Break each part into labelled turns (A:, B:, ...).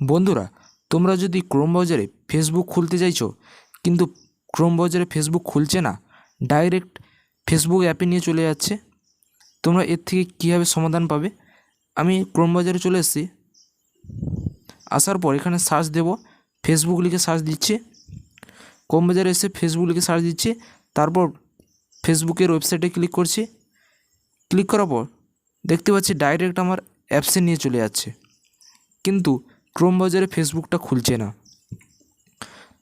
A: বন্ধুরা, তোমরা যদি ক্রোম ব্রাউজারে ফেসবুক খুলতে চাইছো, কিন্তু ক্রোম ব্রাউজারে ফেসবুক খুলছে না ডাইরেক্ট ফেসবুক অ্যাপে নিয়ে চলে যাচ্ছে, তোমরা এর থেকে কীভাবে সমাধান পাবে? আমি ক্রোম ব্রাউজারে চলে এসেছি। আসার পর এখানে সার্চ দেব ফেসবুক লিখে সার্চ দিচ্ছি। ক্রোম ব্রাউজারে এসে ফেসবুক লিখে সার্চ দিচ্ছি, তারপর ফেসবুকের ওয়েবসাইটে ক্লিক করছি। ক্লিক করার পর দেখতে পাচ্ছি ডাইরেক্ট আমার অ্যাপসে নিয়ে চলে যাচ্ছে। কিন্তু ক্রোম ব্রাউজারে ফেসবুকটা খুলছে না।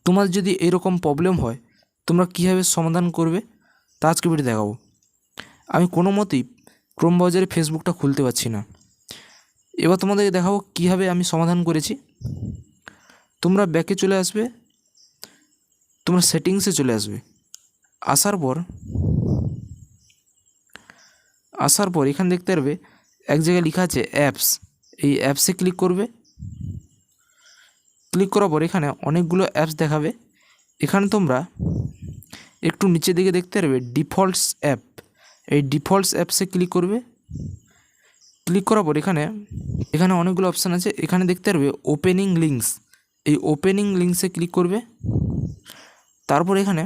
A: তোমার যদি এরকম প্রবলেম হয়, তোমরা কীভাবে সমাধান করবে? তা আজকে ভিডিও দেখাবো। আমি কোনো মতেই ক্রোম ব্রাউজারে ফেসবুকটা খুলতে পারছি না। এবার তোমাদেরকে দেখাবো কীভাবে আমি সমাধান করেছি। তোমরা ব্যাকে চলে আসবে। তোমরা সেটিংসে চলে আসবে। আসার পর আসার পর এখানে দেখতে পারবে, এক জায়গায় লেখা আছে অ্যাপস এই অ্যাপসে ক্লিক করবে। ক্লিক করার পর এখানে অনেকগুলো অ্যাপস দেখাবে। এখানে তোমরা একটু নিচের দিকে দেখতে পারবে ডিফল্টস অ্যাপ এই ডিফল্টস অ্যাপসে ক্লিক করবে। ক্লিক করার পর এখানে এখানে অনেকগুলো অপশান আছে। এখানে দেখতে পারবে ওপেনিং লিঙ্কস এই ওপেনিং লিঙ্কসে ক্লিক করবে। তারপর এখানে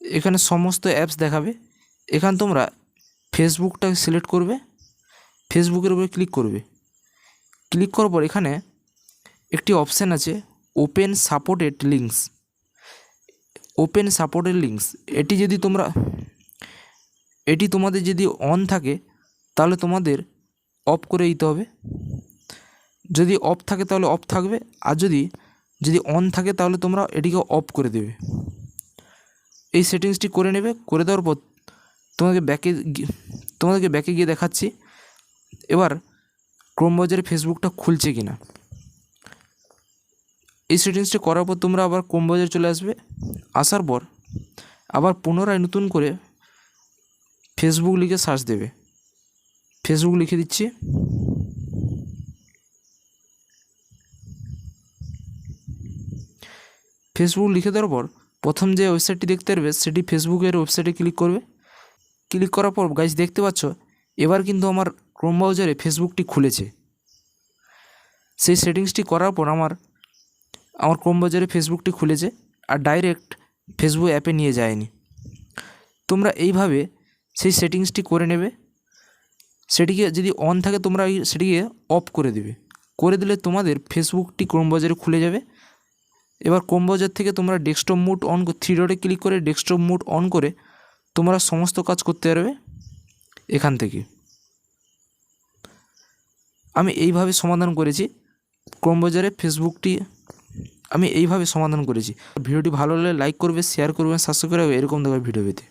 A: এখানে সমস্ত অ্যাপস দেখাবে। এখানে তোমরা ফেসবুকটা সিলেক্ট করবে। ফেসবুকের উপরে ক্লিক করবে। ক্লিক করার পর এখানে একটি অপশান আছে open supported links open supported links এটি যদি তোমরা, এটি তোমাদের যদি অন থাকে, তাহলে তোমাদের অফ করে দিতে হবে। যদি অফ থাকে তাহলে অফ থাকবে, আর যদি যদি অন থাকে তাহলে তোমরা এটিকে অফ করে দেবে। এই সেটিংসটি করে নেবে, করে দেওয়ার পর তোমাকে ব্যাকে তোমাদেরকে ব্যাকে গিয়ে দেখাচ্ছি। এবার ক্রোম ফেসবুকটা খুলছে কি না এই সেটিংসটি করার পর তোমরা আবার ক্রোম ব্রাউজারে চলে আসবে? আসার পর আবার পুনরায় নতুন করে ফেসবুক লিখে সার্চ দেবে। ফেসবুক লিখে দিচ্ছি। ফেসবুক লিখে দেওয়ার পর প্রথম যে ওয়েবসাইটটি দেখতে পারবে, সেটি ফেসবুকের ওয়েবসাইটে ক্লিক করবে। ক্লিক করার পর গাইজ দেখতে পাচ্ছ, এবার কিন্তু আমার ক্রোম ব্রাউজারে ফেসবুকটি খুলেছে। সেই সেটিংসটি করার পর আমার আমার ক্রোম ব্রাউজারে ফেসবুকটি খুলেছে আর ডাইরেক্ট ফেসবুক অ্যাপে নিয়ে যায়নি। তোমরা এইভাবে সেই সেটিংসটি করে নেবে। সেটিকে যদি অন থাকে তোমরা সেটিকে অফ করে দেবে। করে দিলে তোমাদের ফেসবুকটি ক্রোম ব্রাউজারে খুলে যাবে। এবার ক্রোম ব্রাউজার থেকে তোমরা ডেস্কটপ মুড অন থ্রি ডটে ক্লিক করে ডেস্কটপ মুড অন করে তোমরা সমস্ত কাজ করতে পারবে এখান থেকে। আমি এইভাবে সমাধান করেছি। ক্রোম ব্রাউজারে ফেসবুকটি আমি এইভাবে সমাধান করেছি। ভিডিওটি ভালো হলে লাইক করবে শেয়ার করবে সাবস্ক্রাইব করবে, এরকম ধরনের ভিডিও পেতে।